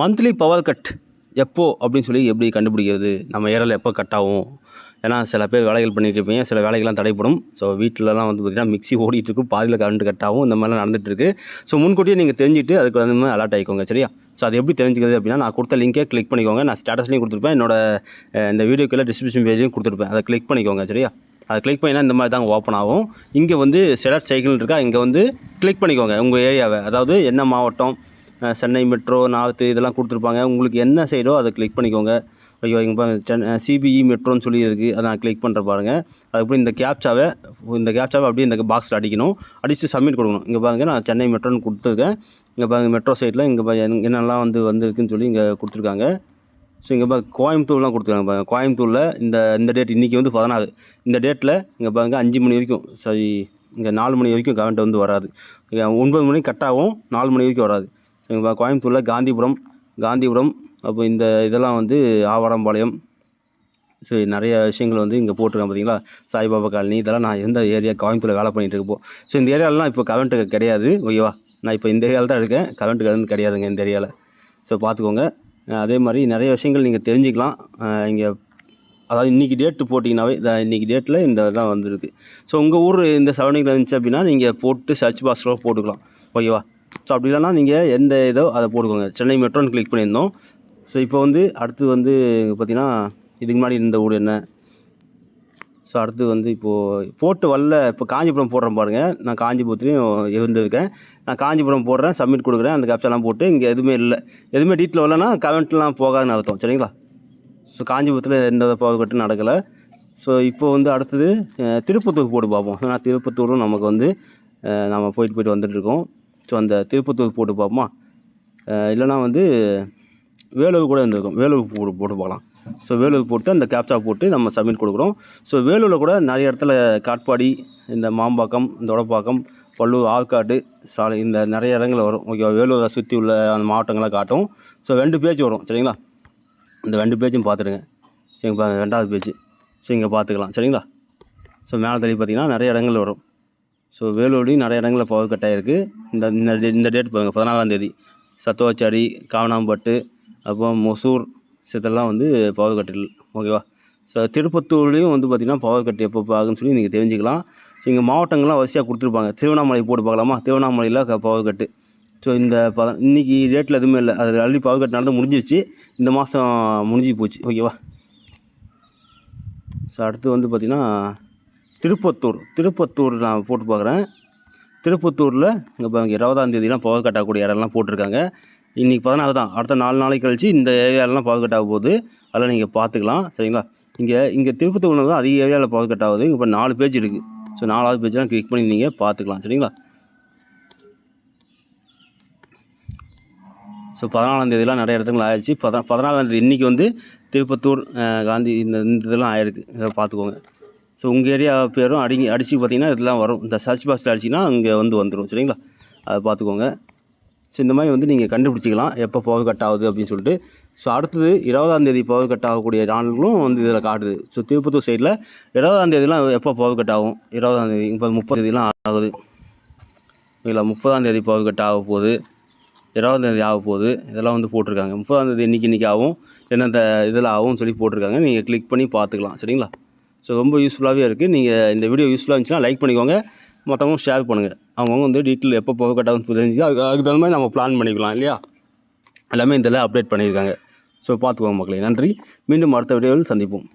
Monthly power cut எப்போ அப்படின்னு சொல்லி எப்படி கண்டுபிடிக்கிறது? நம்ம ஏரியாவில் எப்போ கட் ஆகும்? ஏன்னா சில பேர் வேலைகள் பண்ணிகிட்டு இருப்பீங்க. சில வேலைகள்லாம் தடைப்படும் ஸோ வீட்டிலலாம் வந்து பார்த்திங்கன்னா மிக்ஸி ஓடிட்டுருக்கும் பாதியில் கரண்ட் கட் ஆகும். இந்த மாதிரிலாம் நடந்துகிட்ருக்கு ஸோ முன்கூட்டியே நீங்கள் தெரிஞ்சுட்டு அதுக்கு வந்து மாதிரி அலர்ட் ஆகிக்கோங்க சரியா? ஸோ அது எப்படி தெரிஞ்சுக்கிறது அப்படின்னா நான் கொடுத்த லிங்கே கிளிக் பண்ணிக்கோங்க. நான் ஸ்டேட்டஸ்லையும் கொடுத்துருப்பேன். என்னோட இந்த வீடியோக்குள்ள டிஸ்கிரிப்ஷன் பேஜையும் கொடுத்துருப்பேன். அதை கிளிக் பண்ணிக்கோங்க. சரியா? அதை கிளிக் பண்ணினா இந்த மாதிரி தான் ஓப்பன் ஆகும். இங்கே வந்து செலர் சைக்கிள் இருக்கா? இங்கே வந்து கிளிக் பண்ணிக்கோங்க. உங்கள் ஏரியாவை அதாவது என்ன மாவட்டம்? சென்னை மெட்ரோ நார்த்து இதெல்லாம் கொடுத்துருப்பாங்க. உங்களுக்கு என்ன சைடோ அதை கிளிக் பண்ணிக்கோங்க. ஐயோ இங்கே பாருங்க சென்னை சிபிஇ மெட்ரோன்னு சொல்லி இருக்குது அதை நான் கிளிக் பண்ணுற பாருங்கள் அதுக்கப்புறம் இந்த கேப்சாவை இந்த கேப்சாவை அப்படியே இந்த பாக்ஸில் அடிக்கணும். அடித்து சப்மிட் கொடுக்கணும். இங்கே பாருங்க நான் சென்னை மெட்ரோன்னு கொடுத்துருக்கேன். இங்கே பாருங்க மெட்ரோ சைடில் இங்கே என்னெல்லாம் வந்து வந்திருக்குன்னு சொல்லி இங்கே கொடுத்துருக்காங்க. ஸோ இங்கே பாருங்க கோயம்புத்தூர்லாம் கொடுத்துருக்காங்க பாருங்க. கோயம்புத்தூரில் இந்த இந்த டேட் இன்றைக்கி வந்து பதினாறு. இந்த டேட்டில் இங்கே பாருங்க அஞ்சு மணி வரைக்கும் சரி இங்கே நாலு மணி வரைக்கும் கரண்ட் வந்து வராது. ஒன்பது மணி கட் ஆகும் நாலு மணி வரைக்கும் வராது. ஸோ கோயம்புத்தூரில் காந்திபுரம் காந்திபுரம் அப்போ இந்த இதெல்லாம் வந்து ஆவாரம்பாளையம். ஸோ நிறைய விஷயங்கள் வந்து இங்கே போட்டிருக்கேன் பார்த்தீங்களா சாய்பாபா காலனி இதெல்லாம் நான் எந்த ஏரியா கோயம்புத்தூரில் வேலை பண்ணிட்டு ஸோ இந்த ஏரியாலலாம் இப்போ கரண்ட்டு கிடையாது. ஓகேவா? நான் இப்போ இந்த ஏரியாவில் தான் இருக்கேன். கரண்ட்டு கரண்ட் கிடையாதுங்க இந்த ஏரியாவில் ஸோ பார்த்துக்கோங்க. அதே மாதிரி நிறைய விஷயங்கள் நீங்கள் தெரிஞ்சுக்கலாம். இங்கே அதாவது இன்றைக்கி டேட்டு போட்டிங்கனாவே இன்றைக்கி டேட்டில் இந்த இதெல்லாம் வந்துருக்கு. ஸோ உங்கள் ஊர் இந்த சரௌண்டிங்கில் இருந்துச்சு அப்படின்னா நீங்கள் போட்டு சர்ச் பாக்ஸில் போட்டுக்கலாம். ஓகேவா? ஸோ அப்படி இல்லைன்னா நீங்கள் எந்த இதோ அதை போட்டுக்கோங்க சென்னை மெட்ரோன்னு கிளிக் பண்ணியிருந்தோம். ஸோ இப்போ வந்து அடுத்து வந்து பார்த்திங்கன்னா இதுக்கு முன்னாடி இருந்த ஊர் என்ன? ஸோ அடுத்து வந்து இப்போது போட்டு வரல இப்போ காஞ்சிபுரம் போடுறேன் பாருங்கள் நான் காஞ்சிபுரத்துலேயும் இருந்திருக்கேன். நான் காஞ்சிபுரம் போடுறேன் சப்மிட் கொடுக்குறேன் அந்த கேப்ஷெல்லாம் போட்டு இங்கே எதுவுமே இல்லை. எதுவுமே டீட்டில் வரலன்னா கமெண்ட்லாம் போகாதுன்னு அர்த்தம் சரிங்களா? ஸோ காஞ்சிபுரத்தில் எந்த பவர் நடக்கலை. ஸோ இப்போ வந்து அடுத்தது திருப்பத்தூர் போட்டு பார்ப்போம். ஏன்னா திருப்பத்தூரும் நமக்கு வந்து நம்ம போயிட்டு போயிட்டு வந்துட்டுருக்கோம் ஸோ அந்த திருப்பத்தூர் போட்டு பார்ப்போமா? இல்லைனா இல்லைன்னா வந்து வேலூர் கூட இருந்திருக்கும். வேலூர் போட்டு போட்டு பார்க்கலாம். ஸோ வேலூர் போட்டு அந்த கேப்சா போட்டு நம்ம சப்மிட் கொடுக்குறோம். ஸோ வேலூரில் கூட நிறைய இடத்துல காட்பாடி இந்த மாம்பாக்கம் இந்த உடப்பாக்கம் பல்லூர் ஆற்காடு சாலை இந்த நிறைய இடங்கள் வரும். ஓகேவா வேலூரை சுற்றி உள்ள அந்த மாவட்டங்களை காட்டும். ஸோ ரெண்டு பேஜ் வரும். சரிங்களா? இந்த ரெண்டு பேஜும் பார்த்துடுங்க. சரிங்க ரெண்டாவது பேஜ் ஸோ இங்கே பார்த்துக்கலாம். சரிங்களா? ஸோ மேலே தள்ளி பார்த்தீங்கன்னா நிறைய இடங்கள் வரும். ஸோ வேலூர்லேயும் நிறைய இடங்களில் பவர் கட் ஆகிருக்கு இந்த இந்த இந்த டேட் பாருங்கள் பதினாலாம் தேதி. சத்துவாச்சாரி காவனாம்பட்டு அப்புறம் மொசூர் இதெல்லாம் வந்து பவர் கட்டில் ஓகேவா ஸோ திருப்பத்தூர்லேயும் வந்து பார்த்திங்கன்னா பவர் கட் எப்போ ஆகுன்னு சொல்லி நீங்கள் தெரிஞ்சுக்கலாம். ஸோ இங்கே மாவட்டங்கள்லாம் வரிசையாக கொடுத்துருப்பாங்க. திருவண்ணாமலை போட்டு பார்க்கலாமா? திருவண்ணாமலையில் பவர் கட்டு ஸோ இந்த ப இன்றைக்கி ரேட்டில் எதுவுமே இல்லை. அது ஆல்ரெடி பவர் கட் நடந்து முடிஞ்சிச்சு இந்த மாதம் முடிஞ்சு போச்சு ஓகேவா ஸோ அடுத்து வந்து பார்த்திங்கன்னா திருப்பத்தூர் திருப்பத்தூர் நான் போட்டு பார்க்குறேன். திருப்பத்தூரில் இங்கே பாருங்க இருபதாம் தேதிலாம் பவர் கட் ஆகக்கூடிய இடம்லாம் போட்டிருக்காங்க. இன்றைக்கி பதினாறு தான் அடுத்த நாலு நாளைக்கு கழிச்சு இந்த ஏரியாலலாம் பவர் கட் ஆக போகுது. அதெல்லாம் நீங்கள் பார்த்துக்கலாம். சரிங்களா? இங்கே இங்கே திருப்பத்தூரில் தான் அதிக ஏரியாவில் பவர் கட் ஆகுது. இப்போ நாலு பேஜ் இருக்குது ஸோ நாலாவது பேஜ்லாம் கிளிக் பண்ணி நீங்கள் பார்த்துக்கலாம். சரிங்களா? ஸோ பதினாலாந்தேதிலாம் நிறைய இடத்துல ஆயிடுச்சு. பத பதினாலாம் தேதி இன்றைக்கி வந்து திருப்பத்தூர் காந்தி இந்த இந்த இதெல்லாம் ஆயிருக்கு. இதை பார்த்துக்கோங்க. ஸோ உங்கள் ஏரியா பேரும் அடி அடித்து பார்த்தீங்கன்னா இதெல்லாம் வரும். இந்த சர்ச் பாக்ஸில் அடிச்சிங்கன்னா அங்கே வந்து வந்துடும் சரிங்களா? அதை பார்த்துக்கோங்க. ஸோ இந்த மாதிரி வந்து நீங்கள் கண்டுபிடிச்சிக்கலாம் எப்போ பவர் கட் ஆகுது அப்படின்னு சொல்லிட்டு. ஸோ அடுத்தது இருபதாம் தேதி பவர் கட் ஆகக்கூடிய நாள்களும் வந்து இதில் காட்டுது. ஸோ திருப்பத்தூர் சைடில் இருபதாம் தேதிலாம் எப்போ பவர் கட் ஆகும்? இருபதாம் தேதி இப்போ முப்பது தேதிலாம் ஆகுது. இல்லை முப்பதாம் தேதி பவர் கட் ஆக போகுது. இருபதாம் தேதி ஆக போகுது. இதெல்லாம் வந்து போட்டிருக்காங்க. முப்பதாம் தேதி இன்றைக்கி இன்றைக்கி ஆகும். என்னென்ன இதில் ஆகும்னு சொல்லி போட்டிருக்காங்க. நீங்கள் கிளிக் பண்ணி பார்த்துக்கலாம் சரிங்களா? ஸோ ரொம்ப யூஸ்ஃபுல்லாகவே இருக்குது நீங்கள் இந்த வீடியோ யூஸ்ஃபுல்லாக இருந்துச்சுன்னா லைக் பண்ணிக்கோங்க. மற்றவங்க ஷேர் பண்ணுங்கள் அவங்கவுங்க வந்து டீட்டெயில் எப்போ போக கட்டாகும் தெரிஞ்சு அதுக்கு அதுக்கு தகுந்த மாதிரி நம்ம பிளான் பண்ணிக்கலாம் இல்லையா? எல்லாமே இதில் அப்டேட் பண்ணியிருக்காங்க. ஸோ பார்த்துக்கோங்க மக்களே. நன்றி. மீண்டும் அடுத்த வீடியோவில் சந்திப்போம்.